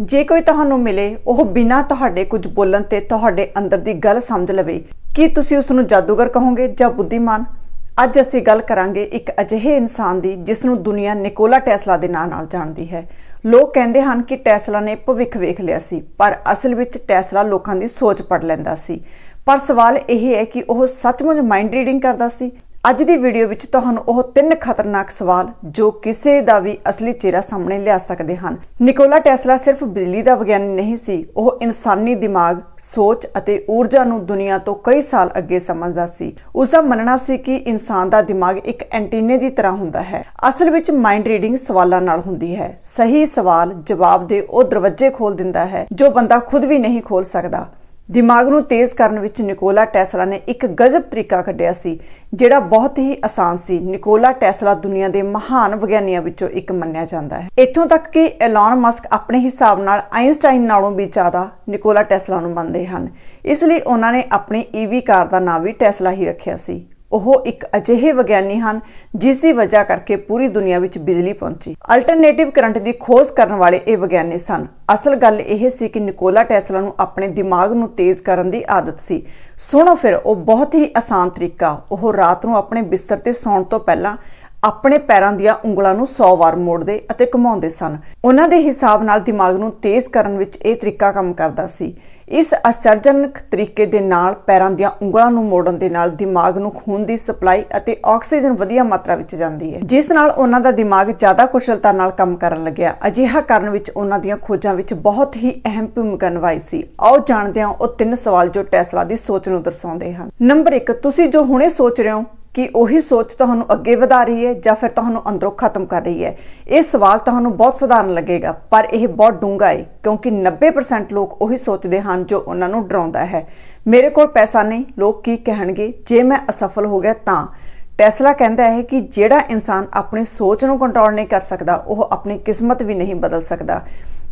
ਜੇ ਕੋਈ ਤੁਹਾਨੂੰ ਮਿਲੇ, ਉਹ ਬਿਨਾਂ ਤੁਹਾਡੇ ਕੁਝ ਬੋਲਣ ਤੇ ਤੁਹਾਡੇ ਅੰਦਰ ਦੀ ਗੱਲ ਸਮਝ ਲਵੇ, ਕੀ ਤੁਸੀਂ ਉਸ ਨੂੰ ਜਾਦੂਗਰ ਕਹੋਗੇ ਜਾਂ ਬੁੱਧੀਮਾਨ? ਅੱਜ ਅਸੀਂ ਗੱਲ ਕਰਾਂਗੇ ਇੱਕ ਅਜਿਹੇ ਇਨਸਾਨ ਦੀ ਜਿਸ ਨੂੰ ਦੁਨੀਆ ਨਿਕੋਲਾ ਟੈਸਲਾ ਦੇ ਨਾਂ ਨਾਲ ਜਾਣਦੀ ਹੈ। ਲੋਕ ਕਹਿੰਦੇ ਹਨ ਕਿ ਟੈਸਲਾ ਨੇ ਭਵਿੱਖ ਵੇਖ ਲਿਆ ਸੀ, ਪਰ ਅਸਲ ਵਿੱਚ ਟੈਸਲਾ ਲੋਕਾਂ ਦੀ ਸੋਚ ਪੜ ਲੈਂਦਾ ਸੀ। ਪਰ ਸਵਾਲ ਇਹ ਹੈ ਕਿ ਉਹ ਸੱਚਮੁੱਚ ਮਾਈਂਡ ਰੀਡਿੰਗ ਕਰਦਾ ਸੀ ਅੱਜ ਦੀ ਵੀਡੀਓ ਵਿੱਚ ਤੁਹਾਨੂੰ ਉਹ ਤਿੰਨ ਖਤਰਨਾਕ ਸਵਾਲ ਜੋ ਕਿਸੇ ਦਾ ਵੀ ਅਸਲੀ ਚਿਹਰਾ ਸਾਹਮਣੇ ਲਿਆ ਸਕਦੇ ਹਨ। ਨਿਕੋਲਾ ਟੈਸਲਾ ਸਿਰਫ ਬਿਜਲੀ ਦਾ ਵਿਗਿਆਨੀ ਨਹੀਂ ਸੀ, ਉਹ ਇਨਸਾਨੀ ਦਿਮਾਗ, ਸੋਚ ਅਤੇ ਊਰਜਾ ਨੂੰ ਦੁਨੀਆ ਤੋਂ ਕਈ ਸਾਲ ਅੱਗੇ ਸਮਝਦਾ ਸੀ। ਉਸ ਦਾ ਮੰਨਣਾ ਸੀ ਕਿ ਇਨਸਾਨ ਦਾ ਦਿਮਾਗ ਇੱਕ ਐਂਟੀਨੇ ਦੀ ਤਰ੍ਹਾਂ ਹੁੰਦਾ ਹੈ। ਅਸਲ ਵਿੱਚ ਮਾਈਂਡ ਰੀਡਿੰਗ ਸਵਾਲਾਂ ਨਾਲ ਹੁੰਦੀ ਹੈ। ਸਹੀ ਸਵਾਲ ਜਵਾਬ ਦੇ ਉਹ ਦਰਵਾਜ਼ੇ ਖੋਲ ਦਿੰਦਾ ਹੈ ਜੋ ਬੰਦਾ ਖੁਦ ਵੀ ਨਹੀਂ ਖੋਲ ਸਕਦਾ। ਦਿਮਾਗ ਨੂੰ ਤੇਜ਼ ਕਰਨ ਵਿੱਚ ਨਿਕੋਲਾ ਟੈਸਲਾ ਨੇ ਇੱਕ ਗਜ਼ਬ ਤਰੀਕਾ ਕੱਢਿਆ ਸੀ, ਜਿਹੜਾ ਬਹੁਤ ਹੀ ਆਸਾਨ ਸੀ। ਨਿਕੋਲਾ ਟੈਸਲਾ ਦੁਨੀਆ ਦੇ ਮਹਾਨ ਵਿਗਿਆਨੀਆਂ ਵਿੱਚੋਂ ਇੱਕ ਮੰਨਿਆ ਜਾਂਦਾ ਹੈ। ਇੱਥੋਂ ਤੱਕ ਕਿ ਐਲਨ ਮਸਕ ਆਪਣੇ ਹਿਸਾਬ ਨਾਲ ਆਇਨਸਟਾਈਨ ਨਾਲੋਂ ਵੀ ਜ਼ਿਆਦਾ ਨਿਕੋਲਾ ਟੈਸਲਾ ਨੂੰ ਮੰਨਦੇ ਹਨ। ਇਸ ਲਈ ਉਹਨਾਂ ਨੇ ਆਪਣੀ ਈਵੀ ਕਾਰ ਦਾ ਨਾਂ ਵੀ ਟੈਸਲਾ ਹੀ ਰੱਖਿਆ ਸੀ। ਉਹ ਇੱਕ ਅਜਿਹੇ ਵਿਗਿਆਨੀ ਹਨ ਜਿਸ ਦੀ ਵਜ੍ਹਾ ਕਰਕੇ ਪੂਰੀ ਦੁਨੀਆ ਵਿੱਚ ਬਿਜਲੀ ਪਹੁੰਚੀ। ਅਲਟਰਨੇਟਿਵ ਕਰੰਟ ਦੀ ਖੋਜ ਕਰਨ ਵਾਲੇ ਇਹ ਵਿਗਿਆਨੀ ਸਨ। ਅਸਲ ਗੱਲ ਇਹ ਸੀ ਕਿ ਨਿਕੋਲਾ ਟੈਸਲਾ ਨੂੰ ਆਪਣੇ ਦਿਮਾਗ ਨੂੰ ਤੇਜ਼ ਕਰਨ ਦੀ ਆਦਤ ਸੀ। ਸੁਣੋ ਫਿਰ, ਉਹ ਬਹੁਤ ਹੀ ਆਸਾਨ ਤਰੀਕਾ। ਉਹ ਰਾਤ ਨੂੰ ਆਪਣੇ ਬਿਸਤਰ ਤੇ ਸੌਣ ਤੋਂ ਪਹਿਲਾਂ ਆਪਣੇ ਪੈਰਾਂ ਦੀਆਂ ਉਂਗਲਾਂ ਨੂੰ 100 ਵਾਰ ਮੋੜਦੇ ਅਤੇ ਘੁਮਾਉਂਦੇ ਸਨ। ਉਹਨਾਂ ਦੇ ਹਿਸਾਬ ਨਾਲ ਦਿਮਾਗ ਨੂੰ ਤੇਜ਼ ਕਰਨ ਵਿੱਚ ਇਹ ਤਰੀਕਾ ਕੰਮ ਕਰਦਾ ਸੀ। ਇਸ ਅਚਰਜਨਕ ਤਰੀਕੇ ਦੇ ਨਾਲ ਪੈਰਾਂ ਦੀਆਂ ਉਂਗਲਾਂ ਨੂੰ ਮੋੜਨ ਦੇ ਨਾਲ ਦਿਮਾਗ ਨੂੰ ਖੂਨ ਦੀ ਸਪਲਾਈ ਅਤੇ ਆਕਸੀਜਨ ਵਧੀਆ ਮਾਤਰਾ ਵਿੱਚ ਜਾਂਦੀ ਹੈ। ਜਿਸ ਨਾਲ ਉਹਨਾਂ ਦਾ ਦਿਮਾਗ ਜ਼ਿਆਦਾ ਕੁਸ਼ਲਤਾ ਨਾਲ ਕੰਮ ਕਰਨ ਲੱਗਿਆ। ਅਜਿਹਾ ਕਰਨ ਵਿੱਚ ਉਹਨਾਂ ਦੀਆਂ ਖੋਜਾਂ ਵਿੱਚ ਬਹੁਤ ਹੀ ਅਹਿਮ ਭੂਮਿਕਾ ਨਿਭਾਈ ਸੀ। ਆਓ ਜਾਣਦੇ ਹਾਂ ਉਹ ਤਿੰਨ ਸਵਾਲ ਜੋ ਟੈਸਲਾ ਦੀ ਸੋਚ ਨੂੰ ਦਰਸਾਉਂਦੇ ਹਨ। ਨੰਬਰ 1 ਤੁਸੀਂ ਜੋ ਹੁਣੇ ਸੋਚ ਰਹੇ ਹੋ ਕਿ ਉਹੀ ਸੋਚ ਤੁਹਾਨੂੰ ਅੱਗੇ ਵਧਾ ਰਹੀ ਹੈ ਜਾਂ ਫਿਰ ਤੁਹਾਨੂੰ ਅੰਦਰੋਂ ਖਤਮ ਕਰ ਰਹੀ ਹੈ। ਇਹ ਸਵਾਲ ਤੁਹਾਨੂੰ ਬਹੁਤ ਸਧਾਰਨ ਲੱਗੇਗਾ, ਪਰ ਇਹ ਬਹੁਤ ਡੂੰਘਾ ਹੈ ਕਿਉਂਕਿ 90% ਲੋਕ ਉਹੀ ਸੋਚਦੇ ਹਨ ਜੋ ਉਹਨਾਂ ਨੂੰ ਡਰਾਉਂਦਾ ਹੈ। ਮੇਰੇ ਕੋਲ ਪੈਸਾ ਨਹੀਂ, ਲੋਕ ਕੀ ਕਹਿਣਗੇ? ਜੇ ਮੈਂ ਅਸਫਲ ਹੋ ਗਿਆ ਤਾਂ। ਟੈਸਲਾ ਕਹਿੰਦਾ ਹੈ ਕਿ ਜਿਹੜਾ ਇਨਸਾਨ ਆਪਣੀ ਸੋਚ ਨੂੰ ਕੰਟਰੋਲ ਨਹੀਂ ਕਰ ਸਕਦਾ, ਉਹ ਆਪਣੀ ਕਿਸਮਤ ਵੀ ਨਹੀਂ ਬਦਲ ਸਕਦਾ।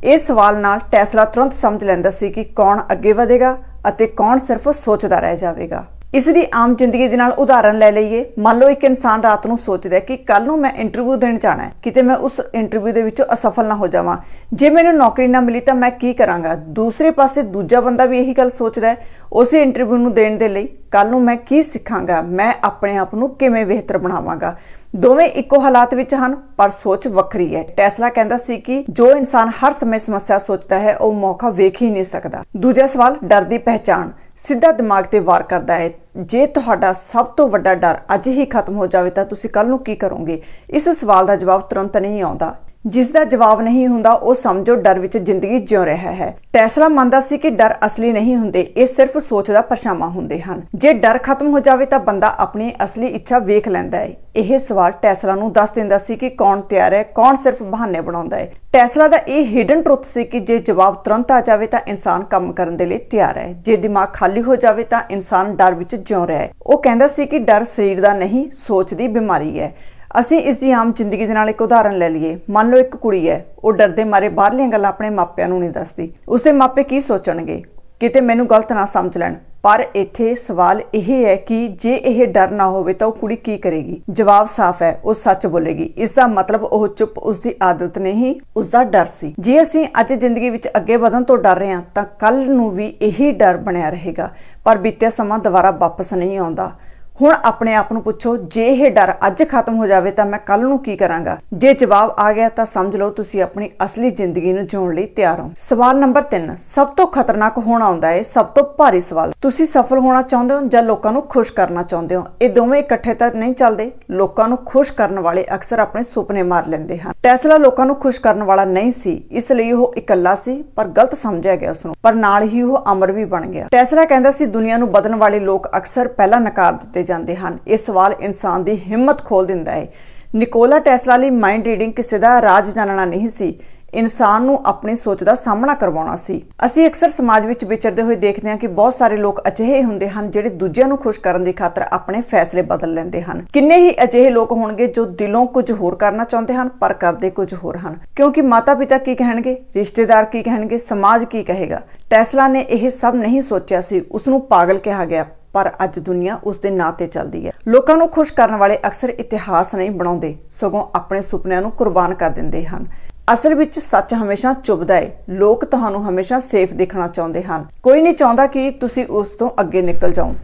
ਇਸ ਸਵਾਲ ਨਾਲ ਟੈਸਲਾ ਤੁਰੰਤ ਸਮਝ ਲੈਂਦਾ ਸੀ ਕਿ ਕੌਣ ਅੱਗੇ ਵਧੇਗਾ ਅਤੇ ਕੌਣ ਸਿਰਫ ਸੋਚਦਾ ਰਹਿ ਜਾਵੇਗਾ। ਇਸ ਦੀ ਆਮ ਜ਼ਿੰਦਗੀ ਦੇ ਨਾਲ ਉਦਾਹਰਣ ਲੈ ਲਈਏ। ਮੰਨ ਲਓ, ਇੱਕ ਇਨਸਾਨ ਰਾਤ ਨੂੰ ਸੋਚਦਾ ਕਿ ਕੱਲ ਨੂੰ ਮੈਂ ਇੰਟਰਵਿਊ ਦੇਣ ਜਾਣਾ ਹੈ। ਕਿਤੇ ਮੈਂ ਉਸ ਇੰਟਰਵਿਊ ਦੇ ਵਿੱਚ ਅਸਫਲ ਨਾ ਹੋ ਜਾਵਾਂ। ਜੇ ਮੈਨੂੰ ਨੌਕਰੀ ਨਾ ਮਿਲੀ ਤਾਂ ਮੈਂ ਕੀ ਕਰਾਂਗਾ? ਦੂਸਰੇ ਪਾਸੇ ਦੂਜਾ ਬੰਦਾ ਵੀ ਇਹੀ ਗੱਲ ਸੋਚਦਾ ਹੈ ਉਸੇ ਇੰਟਰਵਿਊ ਨੂੰ ਦੇਣ ਦੇ ਲਈ ਕੱਲ ਨੂੰ ਮੈਂ ਕੀ ਸਿੱਖਾਂਗਾ? ਮੈਂ ਆਪਣੇ ਆਪ ਨੂੰ ਕਿਵੇਂ ਬਿਹਤਰ ਬਣਾਵਾਂਗਾ? ਦੋਵੇਂ ਇੱਕੋ ਹਾਲਾਤ ਵਿੱਚ ਹਨ, ਪਰ ਸੋਚ ਵੱਖਰੀ ਹੈ। ਟੈਸਲਾ ਕਹਿੰਦਾ ਸੀ ਕਿ ਜੋ ਇਨਸਾਨ ਹਰ ਸਮੇਂ ਸਮੱਸਿਆ ਸੋਚਦਾ ਹੈ, ਉਹ ਮੌਕਾ ਵੇਖ ਹੀ ਨਹੀਂ ਸਕਦਾ। ਦੂਜਾ ਸਵਾਲ, ਡਰ ਦੀ ਪਹਿਚਾਣ। ਸਿੱਧਾ ਦਿਮਾਗ ਤੇ ਵਾਰ ਕਰਦਾ ਹੈ। ਜੇ ਤੁਹਾਡਾ ਸਭ ਤੋਂ ਵੱਡਾ ਡਰ ਅੱਜ ਹੀ ਖਤਮ ਹੋ ਜਾਵੇ ਤਾਂ ਤੁਸੀਂ ਕੱਲ ਨੂੰ ਕੀ ਕਰੋਗੇ? ਇਸ ਸਵਾਲ ਦਾ ਜਵਾਬ ਤੁਰੰਤ ਨਹੀਂ ਆਉਂਦਾ। ਜਿਸ ਦਾ ਜਵਾਬ ਨਹੀਂ ਹੁੰਦਾ, ਉਹ ਸਮਝੋ ਡਰ ਵਿੱਚ ਜ਼ਿੰਦਗੀ ਜਿਉ ਰਿਹਾ ਹੈ। ਟੈਸਲਾ ਮੰਨਦਾ ਸੀ ਕਿ ਡਰ ਅਸਲੀ ਨਹੀਂ ਹੁੰਦੇ, ਇਹ ਸਿਰਫ ਸੋਚ ਦਾ ਪਰਛਾਵਾਂ ਹੁੰਦੇ ਹਨ। ਜੇ ਡਰ ਖਤਮ ਹੋ ਜਾਵੇ ਤਾਂ ਬੰਦਾ ਆਪਣੀ ਅਸਲੀ ਇੱਛਾ ਵੇਖ ਲੈਂਦਾ ਹੈ। ਇਹ ਸਵਾਲ ਟੈਸਲਾ ਨੂੰ ਦੱਸ ਦਿੰਦਾ ਸੀ ਕਿ ਕੌਣ ਤਿਆਰ ਹੈ, ਕੌਣ ਸਿਰਫ ਬਹਾਨੇ ਬਣਾਉਂਦਾ ਹੈ। ਟੈਸਲਾ ਦਾ ਇਹ ਹਿਡਨ ਟਰੁੱਥ ਸੀ ਕਿ ਜੇ ਜਵਾਬ ਤੁਰੰਤ ਆ ਜਾਵੇ ਤਾਂ ਇਨਸਾਨ ਕੰਮ ਕਰਨ ਦੇ ਲਈ ਤਿਆਰ ਹੈ। ਜੇ ਦਿਮਾਗ ਖਾਲੀ ਹੋ ਜਾਵੇ ਤਾਂ ਇਨਸਾਨ ਡਰ ਵਿੱਚ ਜਿਉ ਰਿਹਾ ਹੈ। ਉਹ ਕਹਿੰਦਾ ਸੀ ਕਿ ਡਰ ਸਰੀਰ ਦਾ ਨਹੀਂ, ਸੋਚ ਦੀ ਬਿਮਾਰੀ ਹੈ। ਅਸੀਂ ਇਸ ਦੀ ਆਮ ਜ਼ਿੰਦਗੀ ਦੇ ਨਾਲ ਇੱਕ ਉਦਾਹਰਨ ਲੈ ਲਈਏ। ਮੰਨ ਲਓ ਇੱਕ ਕੁੜੀ ਹੈ, ਉਹ ਡਰਦੇ ਮਾਰੇ ਬਾਹਰਲੀਆਂ ਗੱਲਾਂ ਆਪਣੇ ਮਾਪਿਆਂ ਨੂੰ ਨਹੀਂ ਦੱਸਦੀ। ਉਸਦੇ ਮਾਪੇ ਕੀ ਸੋਚਣਗੇ? ਕਿਤੇ ਮੈਨੂੰ ਗਲਤ ਨਾ ਸਮਝ ਲੈਣ। ਪਰ ਇੱਥੇ ਸਵਾਲ ਇਹ ਹੈ ਕਿ ਜੇ ਇਹ ਡਰ ਨਾ ਹੋਵੇ ਤਾਂ ਉਹ ਕੁੜੀ ਕੀ ਕਰੇਗੀ? ਜਵਾਬ ਸਾਫ਼ ਹੈ, ਉਹ ਸੱਚ ਬੋਲੇਗੀ। ਇਸ ਦਾ ਮਤਲਬ ਉਹ ਚੁੱਪ ਉਸ ਦੀ ਆਦਤ ਨਹੀਂ ਉਸ ਦਾ ਡਰ ਸੀ। ਜੇ ਅਸੀਂ ਅੱਜ ਜ਼ਿੰਦਗੀ ਵਿੱਚ ਅੱਗੇ ਵਧਣ ਤੋਂ ਡਰ ਰਹੇ ਹਾਂ, ਤਾਂ ਕੱਲ ਨੂੰ ਵੀ ਇਹੀ ਡਰ ਬਣਿਆ ਰਹੇਗਾ। ਪਰ ਬੀਤਿਆ ਸਮਾਂ ਦੁਬਾਰਾ ਵਾਪਸ ਨਹੀਂ ਆਉਂਦਾ। ਹੁਣ ਆਪਣੇ ਆਪ ਨੂੰ ਪੁੱਛੋ, ਜੇ ਇਹ ਡਰ ਅੱਜ ਖਤਮ ਹੋ ਜਾਵੇ ਤਾਂ ਮੈਂ ਕੱਲ ਨੂੰ ਕੀ ਕਰਾਂਗਾ? ਜੇ ਜਵਾਬ ਆ ਗਿਆ ਤਾਂ ਸਮਝ ਲਓ ਤੁਸੀਂ ਆਪਣੀ ਅਸਲੀ ਜ਼ਿੰਦਗੀ ਨੂੰ ਜਿਉਣ ਲਈ ਤਿਆਰ ਹੋ। ਸਵਾਲ ਨੰਬਰ 3 ਸਭ ਤੋਂ ਖਤਰਨਾਕ ਹੋਣਾ ਆਉਂਦਾ ਹੈ, ਸਭ ਤੋਂ ਭਾਰੀ ਸਵਾਲ। ਤੁਸੀਂ ਸਫਲ ਹੋਣਾ ਚਾਹੁੰਦੇ ਹੋ ਜਾਂ ਲੋਕਾਂ ਨੂੰ ਖੁਸ਼ ਕਰਨਾ ਚਾਹੁੰਦੇ ਹੋ? ਇਹ ਦੋਵੇਂ ਇਕੱਠੇ ਤਾਂ ਨਹੀਂ ਚੱਲਦੇ। ਲੋਕਾਂ ਨੂੰ ਖੁਸ਼ ਕਰਨ ਵਾਲੇ ਅਕਸਰ ਆਪਣੇ ਸੁਪਨੇ ਮਾਰ ਲੈਂਦੇ ਹਨ। ਟੈਸਲਾ ਲੋਕਾਂ ਨੂੰ ਖੁਸ਼ ਕਰਨ ਵਾਲਾ ਨਹੀਂ ਸੀ, ਇਸ ਲਈ ਉਹ ਇਕੱਲਾ ਸੀ, ਪਰ ਗਲਤ ਸਮਝਿਆ ਗਿਆ ਉਸ ਨੂੰ ਪਰ ਨਾਲ ਹੀ ਉਹ ਅਮਰ ਵੀ ਬਣ ਗਿਆ। ਟੈਸਲਾ ਕਹਿੰਦਾ ਸੀ, ਦੁਨੀਆ ਨੂੰ ਬਦਲਣ ਵਾਲੇ ਲੋਕ ਅਕਸਰ ਪਹਿਲਾਂ ਨਕਾਰ ਦਿੱਤੇ ਜਾਂਦੇ ਹਨ। ਇਹ ਸਵਾਲ ਇਨਸਾਨ ਦੀ ਹਿੰਮਤ ਖੋਲ ਦਿੰਦਾ ਹੈ। ਨਿਕੋਲਾ ਟੈਸਲਾ ਲਈ ਮਾਈਂਡ ਰੀਡਿੰਗ ਕਿਸੇ ਦਾ ਰਾਜ ਜਾਣਨਾ ਨਹੀਂ ਸੀ। ਇਨਸਾਨ ਨੂੰ ਆਪਣੀ ਸੋਚ ਦਾ ਸਾਹਮਣਾ ਕਰਵਾਉਣਾ ਸੀ। ਅਸੀਂ ਅਕਸਰ ਸਮਾਜ ਵਿੱਚ ਵਿਚਰਦੇ ਹੋਏ ਦੇਖਦੇ ਹਾਂ ਕਿ ਬਹੁਤ ਸਾਰੇ ਲੋਕ ਅਜਿਹੇ ਹੁੰਦੇ ਹਨ ਜਿਹੜੇ ਦੂਜਿਆਂ ਨੂੰ ਖੁਸ਼ ਕਰਨ ਦੀ ਖਾਤਰ ਆਪਣੇ ਫੈਸਲੇ ਬਦਲ ਲੈਂਦੇ ਹਨ। ਕਿੰਨੇ ਹੀ ਅਜਿਹੇ ਲੋਕ ਹੋਣਗੇ ਜੋ ਦਿਲੋਂ ਕੁਝ ਹੋਰ ਕਰਨਾ ਚਾਹੁੰਦੇ ਹਨ, ਪਰ ਕਰਦੇ ਕੁਝ ਹੋਰ ਹਨ। ਕਿਉਂਕਿ ਮਾਤਾ-ਪਿਤਾ ਕੀ ਕਹਿਣਗੇ? ਰਿਸ਼ਤੇਦਾਰ ਕੀ ਕਹਿਣਗੇ? ਸਮਾਜ ਕੀ ਕਹੇਗਾ? ਟੈਸਲਾ ਨੇ ਇਹ ਸਭ ਨਹੀਂ ਸੋਚਿਆ ਸੀ। ਉਸ ਨੂੰ ਪਾਗਲ ਕਿਹਾ ਗਿਆ। ਪਰ ਅੱਜ ਦੁਨੀਆ ਉਸ ਦੇ ਨਾਂ ਤੇ ਚੱਲਦੀ ਹੈ। ਲੋਕਾਂ ਨੂੰ ਖੁਸ਼ ਕਰਨ ਵਾਲੇ ਅਕਸਰ ਇਤਿਹਾਸ ਨਹੀਂ ਬਣਾਉਂਦੇ, ਸਗੋਂ ਆਪਣੇ ਸੁਪਨਿਆਂ ਨੂੰ ਕੁਰਬਾਨ ਕਰ ਦਿੰਦੇ ਹਨ। ਅਸਲ ਵਿੱਚ ਸੱਚ ਹਮੇਸ਼ਾ ਚੁਭਦਾ ਏ। ਲੋਕ ਤੁਹਾਨੂੰ ਹਮੇਸ਼ਾ ਸੇਫ ਦੇਖਣਾ ਚਾਹੁੰਦੇ ਹਨ। ਕੋਈ ਨਹੀਂ ਚਾਹੁੰਦਾ ਕਿ ਤੁਸੀਂ ਉਸ ਤੋਂ ਅੱਗੇ ਨਿਕਲ ਜਾਓ।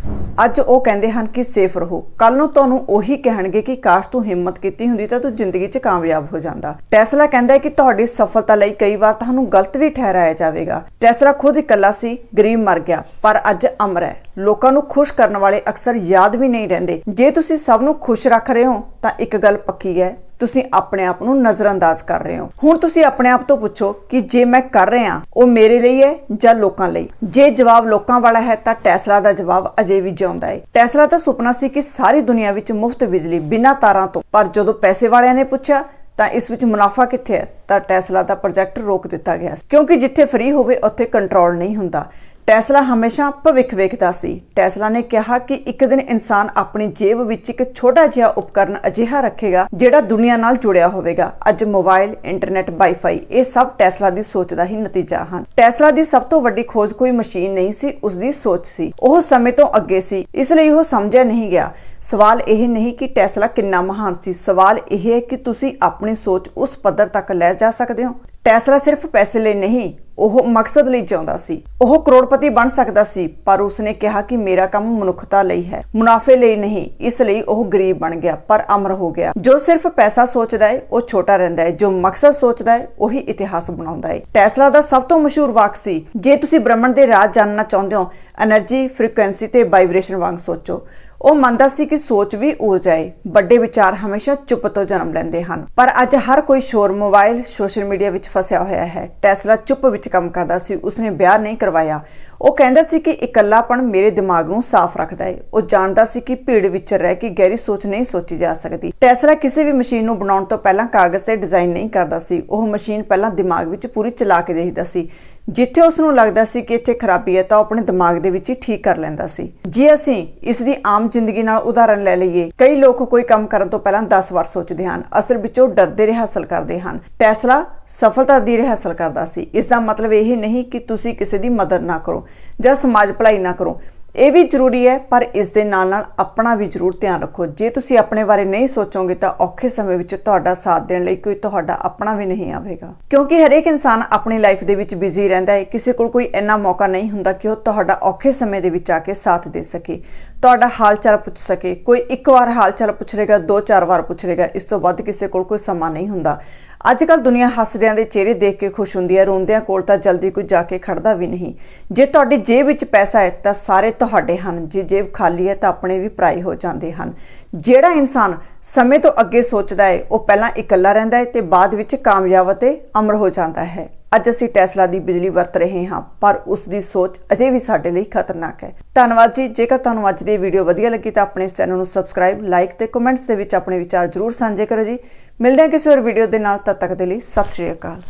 ਅੱਜ ਉਹ ਕਹਿੰਦੇ ਹਨ ਕਿ ਸੇਫ ਰਹੋ। ਕੱਲ ਨੂੰ ਤੁਹਾਨੂੰ ਉਹੀ ਕਹਿਣਗੇ ਕਿ ਕਾਸ਼ ਤੂੰ ਹਿੰਮਤ ਕੀਤੀ ਹੁੰਦੀ ਤਾਂ ਤੂੰ ਜ਼ਿੰਦਗੀ 'ਚ ਕਾਮਯਾਬ ਹੋ ਜਾਂਦਾ। ਟੈਸਲਾ ਕਹਿੰਦਾ ਹੈ ਕਿ ਤੁਹਾਡੀ ਸਫਲਤਾ ਲਈ ਕਈ ਵਾਰ ਤੁਹਾਨੂੰ ਗਲਤ ਵੀ ਠਹਿਰਾਇਆ ਜਾਵੇਗਾ। ਟੈਸਲਾ ਖੁਦ ਇਕੱਲਾ ਸੀ, ਗਰੀਬ ਮਰ ਗਿਆ, ਪਰ ਅੱਜ ਅਮਰ ਹੈ। ਲੋਕਾਂ ਨੂੰ ਖੁਸ਼ ਕਰਨ ਵਾਲੇ ਅਕਸਰ ਯਾਦ ਵੀ ਨਹੀਂ ਰਹਿੰਦੇ। ਜੇ ਤੁਸੀਂ ਸਭ ਨੂੰ ਖੁਸ਼ ਰੱਖ ਰਹੇ ਹੋ, ਤਾਂ ਇੱਕ ਗੱਲ ਪੱਕੀ ਹੈ ਤੁਸੀਂ ਆਪਣੇ ਆਪ ਨੂੰ ਨਜ਼ਰਅੰਦਾਜ਼ ਕਰ ਰਹੇ ਹੋ। ਹੁਣ ਤੁਸੀਂ ਆਪਣੇ ਆਪ ਤੋਂ ਪੁੱਛੋ ਕਿ ਜੇ ਮੈਂ ਕਰ ਰਿਹਾ, ਉਹ ਮੇਰੇ ਲਈ ਹੈ ਜਾਂ ਲੋਕਾਂ ਲਈ? ਜੇ ਜਵਾਬ ਲੋਕਾਂ ਵਾਲਾ ਹੈ, ਤਾਂ ਟੈਸਲਾ ਦਾ ਜਵਾਬ ਅਜੇ ਵੀ ਜਿਉਂਦਾ ਹੈ। ਟੈਸਲਾ ਦਾ ਸੁਪਨਾ ਸੀ ਕਿ ਸਾਰੀ ਦੁਨੀਆ ਵਿੱਚ ਮੁਫਤ ਬਿਜਲੀ ਬਿਨਾਂ ਤਾਰਾਂ ਤੋਂ। ਪਰ ਜਦੋਂ ਪੈਸੇ ਵਾਲਿਆਂ ਨੇ ਪੁੱਛਿਆ, ਤਾਂ ਇਸ ਵਿੱਚ ਮੁਨਾਫਾ ਕਿੱਥੇ ਹੈ? ਤਾਂ ਟੈਸਲਾ ਦਾ ਪ੍ਰੋਜੈਕਟ ਰੋਕ ਦਿੱਤਾ ਗਿਆ ਕਿਉਂਕਿ ਜਿੱਥੇ ਫ੍ਰੀ ਹੋਵੇ, ਉੱਥੇ ਕੰਟਰੋਲ ਨਹੀਂ ਹੁੰਦਾ। ਟੈਸਲਾ ਹਮੇਸ਼ਾ ਭਵਿੱਖ ਵੇਖਦਾ ਸੀ। ਟੈਸਲਾ ਨੇ ਕਿਹਾ ਕਿ ਇੱਕ ਦਿਨ ਇਨਸਾਨ ਆਪਣੀ ਜੇਬ ਵਿੱਚ ਇੱਕ ਛੋਟਾ ਜਿਹਾ ਉਪਕਰਨ ਅਜਿਹਾ ਰੱਖੇਗਾ ਜਿਹੜਾ ਦੁਨੀਆ ਨਾਲ ਜੁੜਿਆ ਹੋਵੇਗਾ। ਅੱਜ ਮੋਬਾਈਲ, ਇੰਟਰਨੈਟ, ਵਾਈਫਾਈ ਇਹ ਸਭ ਟੈਸਲਾ ਦੀ ਸੋਚ ਦਾ ਹੀ ਨਤੀਜਾ ਹਨ। ਟੈਸਲਾ ਦੀ ਸਭ ਤੋਂ ਵੱਡੀ ਖੋਜ ਕੋਈ ਮਸ਼ੀਨ ਨਹੀਂ ਸੀ, ਉਸ ਦੀ ਸੋਚ ਸੀ। ਉਹ ਸਮੇਂ ਤੋਂ ਅੱਗੇ ਸੀ, ਇਸ ਲਈ ਉਹ ਸਮਝਿਆ ਨਹੀਂ ਗਿਆ। ਸਵਾਲ ਇਹ ਨਹੀਂ ਕਿ ਟੈਸਲਾ ਕਿੰਨਾ ਮਹਾਨ ਸੀ, ਸਵਾਲ ਇਹ ਹੈ ਕਿ ਤੁਸੀਂ ਆਪਣੀ ਸੋਚ ਉਸ ਪੱਧਰ ਤੱਕ ਲੈ ਜਾ ਸਕਦੇ ਹੋ। ਟੈਸਲਾ ਸਿਰਫ ਪੈਸੇ ਲਈ ਨਹੀਂ ਉਹ ਮਕਸਦ ਲਈ ਚਾਹੁੰਦਾ ਸੀ। ਉਹ ਕਰੋੜਪਤੀ ਬਣ ਸਕਦਾ ਸੀ, ਪਰ ਉਸਨੇ ਕਿਹਾ ਕਿ ਮੇਰਾ ਕੰਮ ਮਨੁੱਖਤਾ ਲਈ ਹੈ। ਮੁਨਾਫੇ ਲਈ ਨਹੀਂ, ਇਸ ਲਈ ਉਹ ਗਰੀਬ ਬਣ ਗਿਆ, ਪਰ ਅਮਰ ਹੋ ਗਿਆ। ਜੋ ਸਿਰਫ ਪੈਸਾ ਸੋਚਦਾ ਹੈ, ਉਹ ਛੋਟਾ ਰਹਿੰਦਾ ਹੈ। ਜੋ ਮਕਸਦ ਸੋਚਦਾ ਹੈ, ਉਹੀ ਇਤਿਹਾਸ ਬਣਾਉਂਦਾ ਹੈ। ਟੈਸਲਾ ਦਾ ਸਭ ਤੋਂ ਮਸ਼ਹੂਰ ਵਾਕ ਸੀ, ਜੇ ਤੁਸੀਂ ਬ੍ਰਹਮੰਡ ਦੇ ਰਾਜ ਜਾਣਨਾ ਚਾਹੁੰਦੇ ਹੋ એનર્ਜੀ ਫ੍ਰੀਕੁਐਂਸੀ ਤੇ ਵਾਈਬ੍ਰੇਸ਼ਨ ਵਾਂਗ ਸੋਚੋ। ਉਹ ਮੰਨਦਾ ਸੀ ਕਿ ਸੋਚ ਵੀ ਊਰਜਾ ਹੈ ਵੱਡੇ ਵਿਚਾਰ ਹਮੇਸ਼ਾ ਚੁੱਪ ਤੋਂ ਜਨਮ ਲੈਂਦੇ ਹਨ। ਪਰ ਅੱਜ ਹਰ ਕੋਈ ਸ਼ੋਰ ਮੋਬਾਈਲ, ਸੋਸ਼ਲ ਮੀਡੀਆ ਵਿੱਚ ਫਸਿਆ ਹੋਇਆ ਹੈ। ਟੈਸਲਾ ਚੁੱਪ ਵਿੱਚ ਕੰਮ ਕਰਦਾ ਸੀ, ਉਸਨੇ ਵਿਆਹ ਨਹੀਂ ਕਰਵਾਇਆ। ਉਹ ਕਹਿੰਦਾ ਸੀ ਕਿ ਇਕੱਲਾਪਣ ਮੇਰੇ ਦਿਮਾਗ ਨੂੰ ਸਾਫ਼ ਰੱਖਦਾ ਹੈ ਉਹ ਜਾਣਦਾ ਸੀ ਕਿ ਭੀੜ ਵਿੱਚ ਰਹਿ ਕੇ ਗਹਿਰੀ ਸੋਚ ਨਹੀਂ ਸੋਚੀ ਜਾ ਸਕਦੀ। ਟੈਸਲਾ ਕਿਸੇ ਵੀ ਮਸ਼ੀਨ ਨੂੰ ਬਣਾਉਣ ਤੋਂ ਪਹਿਲਾਂ ਕਾਗਜ਼ ਤੇ ਡਿਜ਼ਾਈਨ ਨਹੀਂ ਕਰਦਾ ਸੀ। ਉਹ ਮਸ਼ੀਨ ਪਹਿਲਾਂ ਦਿਮਾਗ ਵਿੱਚ ਪੂਰੀ ਚਲਾ ਕੇ ਦੇਖਦਾ ਸੀ। ਜਿੱਥੇ ਉਸ ਨੂੰ ਲੱਗਦਾ ਸੀ ਕਿ ਇੱਥੇ ਖਰਾਬੀ ਹੈ ਤਾਂ ਉਹ ਆਪਣੇ ਦਿਮਾਗ ਦੇ ਵਿੱਚ ਹੀ ਠੀਕ ਕਰ ਲੈਂਦਾ ਸੀ। ਜੇ ਅਸੀਂ ਇਸ ਦੀ ਆਮ ਜ਼ਿੰਦਗੀ ਨਾਲ ਉਦਾਹਰਨ ਲੈ ਲਈਏ, ਕਈ ਲੋਕ ਕੋਈ ਕੰਮ ਕਰਨ ਤੋਂ ਪਹਿਲਾਂ 10 ਵਾਰ ਸੋਚਦੇ ਹਨ, ਅਸਲ ਵਿੱਚ ਉਹ ਡਰਦੇ ਰਿਹਰਸਲ ਕਰਦੇ ਹਨ। ਟੈਸਲਾ ਸਫਲਤਾ ਦੀ ਰਿਹਰਸਲ ਕਰਦਾ ਸੀ। ਇਸ ਦਾ ਮਤਲਬ ਇਹ ਨਹੀਂ ਕਿ ਤੁਸੀਂ ਕਿਸੇ ਦੀ ਮਦਦ ਨਾ ਕਰੋ ਜਾਂ ਸਮਾਜ ਭਲਾਈ ਨਾ ਕਰੋ। ਇਹ ਵੀ ਜ਼ਰੂਰੀ ਹੈ, ਪਰ ਇਸ ਦੇ ਨਾਲ ਨਾਲ ਆਪਣਾ ਵੀ ਜ਼ਰੂਰ ਧਿਆਨ ਰੱਖੋ। ਜੇ ਤੁਸੀਂ ਆਪਣੇ ਬਾਰੇ ਨਹੀਂ ਸੋਚੋਗੇ ਤਾਂ ਔਖੇ ਸਮੇਂ ਵਿੱਚ ਤੁਹਾਡਾ ਸਾਥ ਦੇਣ ਲਈ ਕੋਈ ਤੁਹਾਡਾ ਆਪਣਾ ਵੀ ਨਹੀਂ ਆਵੇਗਾ। ਕਿਉਂਕਿ ਹਰੇਕ ਇਨਸਾਨ ਆਪਣੀ ਲਾਈਫ ਦੇ ਵਿੱਚ ਬਿਜ਼ੀ ਰਹਿੰਦਾ ਹੈ। ਕਿਸੇ ਕੋਲ ਕੋਈ ਇੰਨਾ ਮੌਕਾ ਨਹੀਂ ਹੁੰਦਾ ਕਿ ਉਹ ਤੁਹਾਡਾ ਔਖੇ ਸਮੇਂ ਦੇ ਵਿੱਚ ਆ ਕੇ ਸਾਥ ਦੇ ਸਕੇ। ਤੁਹਾਡਾ ਹਾਲ ਚਾਲ ਪੁੱਛ ਸਕੇ। ਕੋਈ ਇੱਕ ਵਾਰ ਹਾਲ ਚਾਲ ਪੁੱਛ ਲੇਗਾ ਦੋ ਚਾਰ ਵਾਰ ਪੁੱਛ ਲੇਗਾ ਇਸ ਤੋਂ ਵੱਧ ਕਿਸੇ ਕੋਲ ਕੋਈ ਸਮਾਂ ਨਹੀਂ ਹੁੰਦਾ। ਅੱਜ ਕੱਲ ਦੁਨੀਆ ਹੱਸਦਿਆਂ ਦੇ ਚਿਹਰੇ ਦੇਖ ਕੇ ਖੁਸ਼ ਹੁੰਦੀ ਹੈ, ਰੋਂਦਿਆਂ ਕੋਲ ਤਾਂ ਜਲਦੀ ਕੋਈ ਜਾ ਕੇ ਖੜਦਾ ਵੀ ਨਹੀਂ। ਜੇ ਤੁਹਾਡੀ ਜੇਬ ਵਿੱਚ ਪੈਸਾ ਹੈ ਤਾਂ ਸਾਰੇ ਤੁਹਾਡੇ ਹਨ, ਜੇ ਜੇਬ ਖਾਲੀ ਹੈ ਤਾਂ ਆਪਣੇ ਵੀ ਪਰਾਏ ਹੋ ਜਾਂਦੇ ਹਨ। ਜਿਹੜਾ ਇਨਸਾਨ ਸਮੇਂ ਤੋਂ ਅੱਗੇ ਸੋਚਦਾ ਹੈ, ਉਹ ਪਹਿਲਾਂ ਇਕੱਲਾ ਰਹਿੰਦਾ ਹੈ ਤੇ ਬਾਅਦ ਵਿੱਚ ਕਾਮਯਾਬ ਅਤੇ ਅਮਰ ਹੋ ਜਾਂਦਾ ਹੈ। ਅੱਜ ਅਸੀਂ ਟੈਸਲਾ ਦੀ ਬਿਜਲੀ ਵਰਤ ਰਹੇ ਹਾਂ, ਪਰ ਉਸ ਦੀ ਸੋਚ ਅਜੇ ਵੀ ਸਾਡੇ ਲਈ ਖਤਰਨਾਕ ਹੈ। ਧੰਨਵਾਦ ਜੀ, ਜੇਕਰ ਤੁਹਾਨੂੰ ਅੱਜ ਦੀ ਵੀਡੀਓ ਵਧੀਆ ਲੱਗੀ ਤਾਂ ਆਪਣੇ ਇਸ ਚੈਨਲ ਨੂੰ ਸਬਸਕ੍ਰਾਈਬ ਲਾਈਕ ਤੇ ਕਮੈਂਟਸ ਦੇ ਵਿੱਚ ਆਪਣੇ ਵਿਚਾਰ ਜ਼ਰੂਰ ਸਾਂਝੇ ਕਰੋ ਜੀ। ਮਿਲਦੇ ਹਾਂ ਕਿਸੇ ਹੋਰ ਵੀਡੀਓ ਦੇ ਨਾਲ ਤਦ ਤੱਕ ਦੇ ਲਈ ਸਤਿ ਸ਼੍ਰੀ ਅਕਾਲ।